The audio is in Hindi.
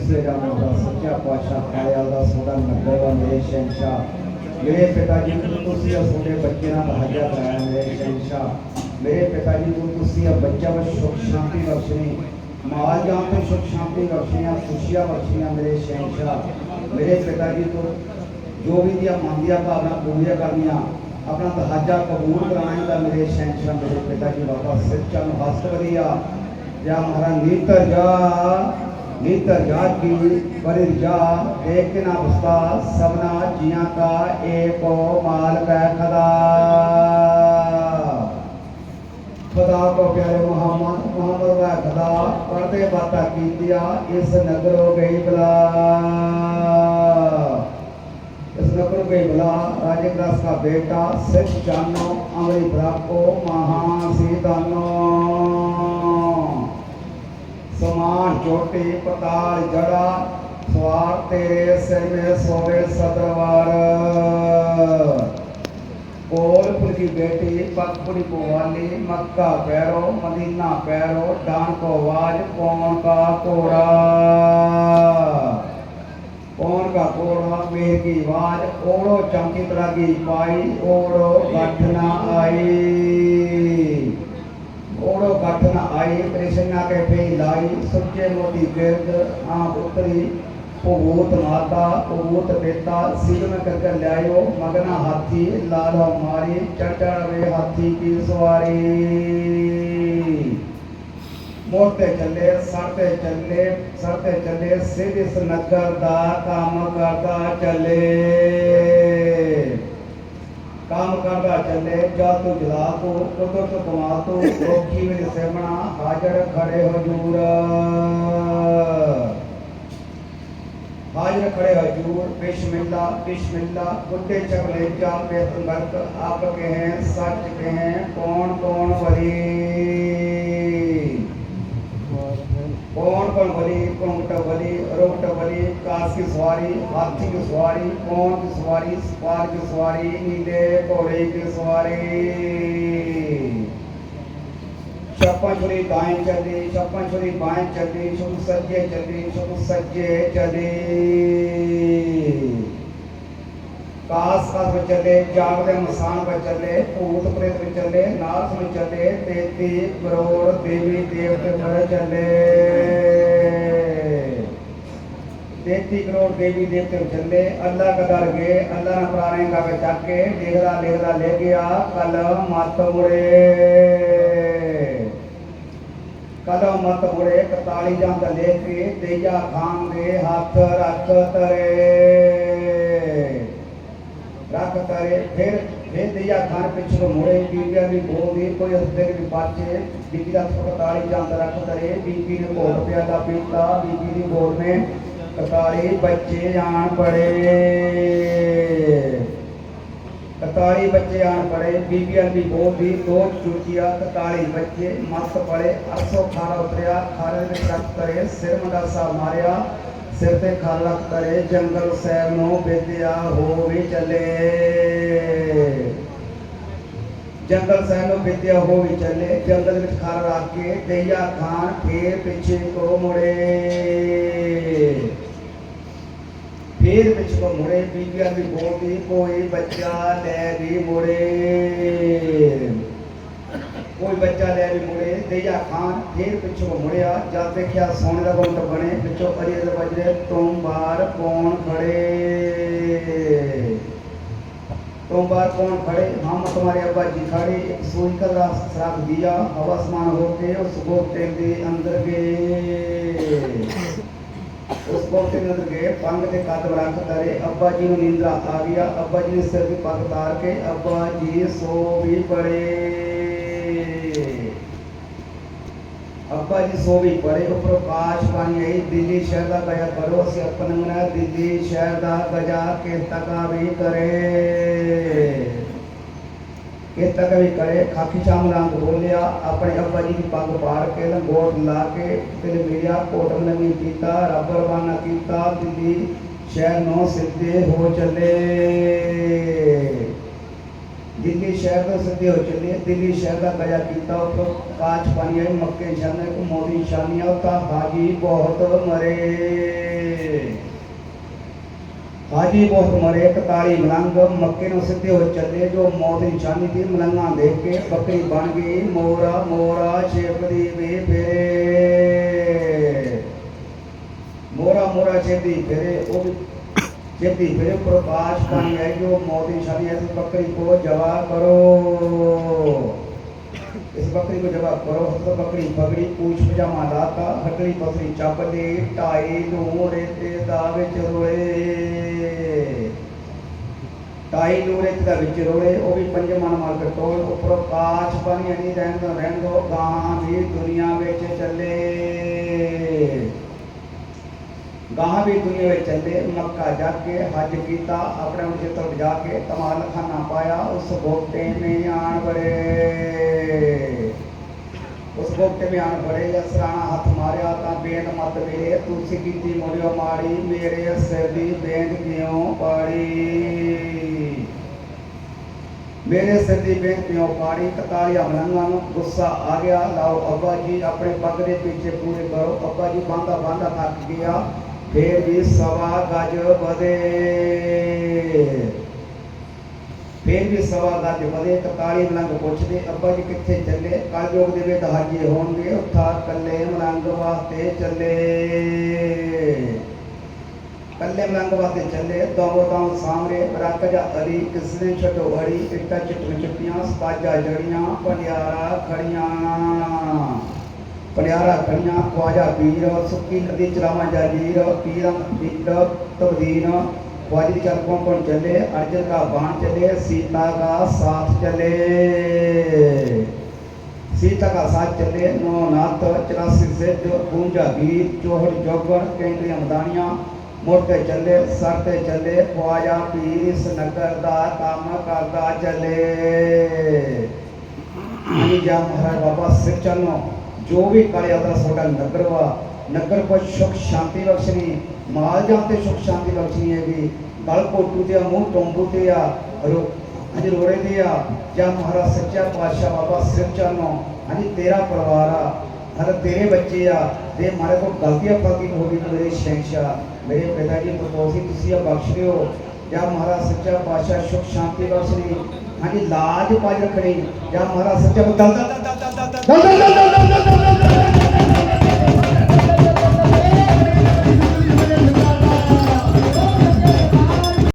सच्चा सदा मेरे पिताजी को बच्चे ना मेरे पिताजी को बच्चा शांति माल पे शांति मेरे मेरे पिताजी को जो भी दिया मांगिया भावना पूरी करनिया अपना तहाजा कबूल कराएँ का मेरे शहनशाह मेरे पिताजी बाबा सच्चा मुहासवरिया या हमारा नीतर जा नीतर जा की नितर जाति परिजा देखना बसता, सबना जिया का, ए पो माल पै खदा। खुदा को प्यारे मोहम्मद मोहम्मद का खदा पढ़ते बाता की दिया इस नगर हो गई बला इस नगर हो गई बला राजे का बेटा सिख जानो अमरी ब्रा को महासीदानो चोटी पताल जड़ा, स्वार तेरे सिर में सोवे सदरवार कोलपुर की बेटी पकपुरी को वाली, मक्का पैरो, मदीना पैरो, डान को वाज कौन का कोड़ा कौन का कोड़ा मेर की आवाज़ ओड़ो चमकी तरागी पाई, ओड़ो गठना आई। ओड़ो गठना आई कृष्णा के पे सच्चे मोती गर्द आ उतरी भूत माता भूत बेटा, सिर में कर कर लियायो, मगना हाथी लाल मारी चढ़ वे हाथी की सवारी। मोटे चले सरते चले सरते चले, सिर नगर दा काम करता चले। ਕੰਮ ਕਰਦਾ ਚੱਲੇ ਜਾ ਤੂੰ तो ਤੋ तो ਕਮਾ ਤੋ ਲੋਕੀ ਵਿੱਚ ਸਿਮਣਾ ਹਾਜ਼ਰ ਖੜੇ ਹਜੂਰ हाजर खड़े हजूर बिशमिल्ला बिशमिल्ला बुढ़े चकलेजा बेतमर्क आप कहें, सच कहें, कौन कौन वरी कौन बली कुंट बली कास की सवारी, हाथी की सवारी कौन की सवारी, सवार की सवारी, नीले घोड़े की सवारी। छप्पन छुरी दाएँ चली छप्पन छुरी बाएँ चली शुभ सज्जे चली शुभ सज्जे चली ਕਾਸ ਕਾਸ ਵਿੱਚ ਚੱਲੇ ਜਾਗਦੇ ਇਨਸਾਨ ਵਿੱਚ ਚੱਲੇ, ਭੂਤ ਪ੍ਰੇਤ ਵਿੱਚ ਚੱਲੇ ਨਾਰਸ ਵਿੱਚ ਚੱਲੇ ਤੇਤੀ ਮਰੋੜ ਦੇਵੀ ਦੇਵਤੇ ਵਿੱਚ ਚੱਲੇ। ਤੇਤੀ ਕਰੋੜ ਦੇਵੀ ਦੇਵਤੇ ਵਿੱਚ ਚੱਲੇ, ਅੱਲਾ ਕਦਰ ਗਏ, ਅੱਲਾ ਨਾ ਪ੍ਰਾਣੇ ਕਾ ਵਿੱਚ ਚੱਕ ਕੇ ਦੇਖਦਾ ਲਿਖਦਾ ਲੈ ਗਿਆ, ਕਲ ਮਤ ਮੁਰੇ ਕਦਮ ਮਤ ਮੁਰੇ 41 ਜਾਂ ਦਾ ਲੈ ਕੇ ਦੇਜਾ ਖਾਨ ਦੇ ਹੱਥ ਰੱਖ ਤਰੇ। ರಾಕತಾರೆ ಫೇರ್ ವೇದಯ್ಯ ಕಾರ್ಪೆಚ್ಚರು ಮೂಳೆ ಬೀಪಿಯಲ್ಲಿ ಗೋವಿ ಕೊಯ್ ಹಸ್ಬೇರಿ ಪಾಚೆ ಬಿಪಿದ ಹಸ್ಪತಾಳಿ ಜಾಂದ ರಾಕತಾರೆ बीपी ने को रुपया का पीता बीपी ने बोर में कताली बच्चे आन पड़े। कताली बच्चे आन पड़े। बीपीएल भी बहुत भी दो चुटिया कताली बच्चे मस्त पड़े। अरसो खारा उतरिया खारे में करे सिर मदासा मारिया। ਸਿਰ ਤੇ ਖਾਲਕ ਕਰੇ, ਜੰਗਲ ਸੈਰ ਨੂੰ ਬੇਦਿਆ ਹੋ ਵੀ ਚੱਲੇ। ਜੰਗਲ ਸੈਰ ਨੂੰ ਬੇਦਿਆ ਹੋ ਵੀ ਚੱਲੇ, ਜੰਗਲ ਵਿੱਚ ਖਾਲ ਰੱਖ ਕੇ ਦਈਆ ਖਾਨ ਫੇਰ ਪਿੱਛੇ ਕੋ ਮੁੜੇ। ਫੇਰ ਪਿੱਛੇ ਕੋ ਮੁੜੇ, ਬੀਬੀਆਂ ਦੀ ਬੋਲਦੀ ਕੋਈ ਬੱਚਾ ਲੈ ਵੀ ਮੁੜੇ। कोई बच्चा ले भी मुड़े दैया खान फिर पिछो मुड़िया जब देखिया सोने का कौन बने पिछो अरे बज रहे तुम बार कौन खड़े? तुम बार कौन खड़े? हम तुम्हारे अब्बा जी खड़े, एक सुई का रास्ता श्राप दिया हवासमान होके उस गोते के अंदर गए। उस गोते के अंदर गए पंग के कद रख करे अब्बा जी को निंद्रा आ गया, अब्बा जी ने सिर की पग तार के, अब्बा जी सो भी पड़े। ਅੱਬਾ ਜੀ ਸੋ ਵੀ ਪੜੇ ਉਹ ਪਾਣੀ ਆਈ, ਦਿੱਲੀ ਸ਼ਹਿਰ ਦਾ ਗਜਾ ਕਰੋ, ਅਸੀਂ ਆਪਣਾ ਦਿੱਲੀ ਸ਼ਹਿਰ ਦਾ ਗਜਾ ਕੇ ਤਕਾ ਵੀ ਕਰੇ। ਇਹ ਤੱਕ ਵੀ ਕਰੇ, ਖਾਕੀ ਸ਼ਾਮ ਰੰਗ ਬੋਲਿਆ ਆਪਣੇ ਅੱਬਾ ਜੀ ਦੀ ਪੱਗ ਪਾੜ ਕੇ ਲੰਗੋਟ ਲਾ ਕੇ ਤੇ ਮਿਲਿਆ ਕੋਟ ਨਵੀਂ ਕੀਤਾ, ਰੱਬ ਰਵਾਨਾ ਕੀਤਾ, ਦਿੱਲੀ ਸ਼ਹਿਰ ਨੂੰ ਸਿੱਧੇ ਹੋ ਚੱਲੇ। दिल्ली शहर का सदी हो चली है। दिल्ली शहर का बजा कीता तो पाँच पानी मक्के शाने को मोदी शानिया होता हाजी बहुत मरे। हाजी बहुत मरे कताली मलंग मक्के नो सिद्धे हो चले जो मौत निशानी थी, मलंगा देख के बकरी बन गई। मोरा मोरा शेपदी वे फेरे। मोरा मोरा शेपदी फेरे, वो भी ਵੀ ਛੇਪਦੀ ਫੇਰੇ ਪ੍ਰਕਾਸ਼ ਪਾਣੀ ਹੈ ਜੋ ਮੌਤ ਦੀ ਨਿਸ਼ਾਨੀ ਹੈ ਇਸ ਬੱਕਰੀ को जवा करो इस बकरी को जवा करो तो बकरी पगड़ी पूछ पजामा लाता हकड़ी पसरी चप दे ढाई नू रेते दा विच रोए ਢਾਈ ਨੂਰੇ ਦਾ ਵਿੱਚ ਰੋਲੇ ਉਹ ਵੀ ਪੰਜ ਮਨ ਮਾਰ ਕੇ ਟੋਲ ਉੱਪਰੋਂ ਕਾਸ਼ ਪਾਣੀ ਨਹੀਂ ਰਹਿੰਦੋ ਰਹਿੰਦੋ ਗਾਂ ਵੀ ਦੁਨੀਆ ਵਿੱਚ ਚੱਲੇ गाह भी दुनिया में चले मक्का जाके, हज कीता, अपने उनके तो जाके, तमाल खाना पाया, उस बोते में आन बड़े उस बोते में आन बड़े यसराना हाथ मारिया, ता बेंद मत मिले तुलसी की थी मोरियो मारी मेरे से भी बेंद क्यों पड़ी? मेरे से भी बेंद क्यों पड़ी? कतारिया मलंगा नो गुस्सा आ गया, लाओ अब्बा जी अपने पगड़े पीछे पूरे करो। अब्बा जी बांधा बांधा थक गया ਫੇਰ ਵੀ ਸਵਾ ਗਜ ਵਧੇ। ਫੇਰ ਵੀ ਸਵਾ ਗੱਜ ਵਧੇ ਕਤਾਲੀ ਮਲੰਗ ਪੁੱਛਦੇ, ਅੱਬਾ ਜੀ ਕਿੱਥੇ ਚੱਲੇ? ਕਲਯੋਗ ਦੇ ਵਿੱਚ ਹਾਜੇ ਹੋਣਗੇ, ਉੱਥਾ ਕੱਲੇ ਮਲੰਗ ਵਾਸਤੇ ਚੱਲੇ। ਕੱਲੇ ਮਲੰਗ ਵਾਸਤੇ ਚੱਲੇ, ਦੋਵੋ ਤਾਂ ਸਾਹਮਣੇ ਰੱਖ ਜਾ ਅਲੀ ਕਿਸਨੇ ਛਟੋ ਅੜੀ ਇੱਟਾ ਚਿੱਟੀਆਂ ਚਿੱਟੀਆਂ ਸਤਾਜਾ ਜੜੀਆਂ ਪਨਿਆਰਾ ਖੜੀਆਂ। ਪਨਿਆਰਾ ਖਣੀਆਂ ਖਵਾਜਾ ਪੀਰ, ਸੁੱਕੀ ਨਦੀ ਚਲਾਵਾ ਜਾਜੀਰ ਪੀਰ, ਪਿੰਡ, ਤਵਦੀਨ। ਵਾਜੀ ਚਰ ਕੋਣ ਚੱਲੇ, ਅਰਜਨ ਦਾ ਬਾਣ ਚੱਲੇ, ਸੀਤਾ ਦਾ ਸਾਥ ਚੱਲੇ। ਸੀਤਾ ਦਾ ਸਾਥ ਚੱਲੇ, ਨੋ ਨਾਤ 84 ਸੇ ਜੋ ਗੂੰਜਾ ਗੀਤ ਚੋਹੜ ਜੋਗਣ ਕੇਂਦਰੀ ਅਮਦਾਨੀਆਂ ਮੁੜ ਤੇ ਚੱਲੇ, ਸਰ ਤੇ ਚੱਲੇ, ਖਵਾਜਾ ਪੀਰ ਸਨਗਰ ਦਾ ਕੰਮ ਕਰਦਾ ਚੱਲੇ। ਅਨੀ ਜਾ ਮਹਾਰਾਜ ਬਾਬਾ ਸਿਰ ਚੰਨੋ ਜੋ ਵੀ ਕਰਿਆ ਉਹਦਾ ਤੁਹਾਡਾ ਨਗਰ ਵਾ ਨਗਰ ਕੋ ਸੁਖ ਸ਼ਾਂਤੀ ਬਖਸ਼ਣੀ ਮਾਲ ਜਾਂ ਤੇ ਸੁਖ ਸ਼ਾਂਤੀ ਬਖਸ਼ਣੀ ਹੈਗੀ ਗਲ ਕੋਟੂ ਤੇ ਆ, ਮੂੰਹ ਟੋਂਬੂ ਤੇ ਆ ਰੋ ਅਜ ਰੋੜੇ ਤੇ ਆ ਜਾਂ ਮਹਾਰਾਜ ਸੱਚਾ ਪਾਤਸ਼ਾਹ ਬਾਬਾ ਸਿਰ ਚਲਨੋ ਅਨੀ ਤੇਰਾ ਪਰਿਵਾਰ ਆ ਹਰ ਤੇਰੇ ਬੱਚੇ ਆ ਤੇ ਮਾਰੇ ਕੋ ਗਲਤੀਆਂ ਫਲਤੀ ਹੋ ਗਈ ਮੇਰੇ ਸ਼ਹਿਨशाह ਮੇਰੇ ਪਿਤਾ ਜੀ ਬਤੌਸੀ ਤੁਸੀਂ ਆ ਬਖਸ਼ ਦਿਓ ਜਾਂ ਮਹਾਰਾਜ ਸੱਚਾ ਪਾਤਸ਼ਾਹ ਸੁਖ ਸ਼ਾਂਤੀ ਬਖਸ਼ਣੀ आणि लाज माझ्याकडे या महाराष्ट्राच्या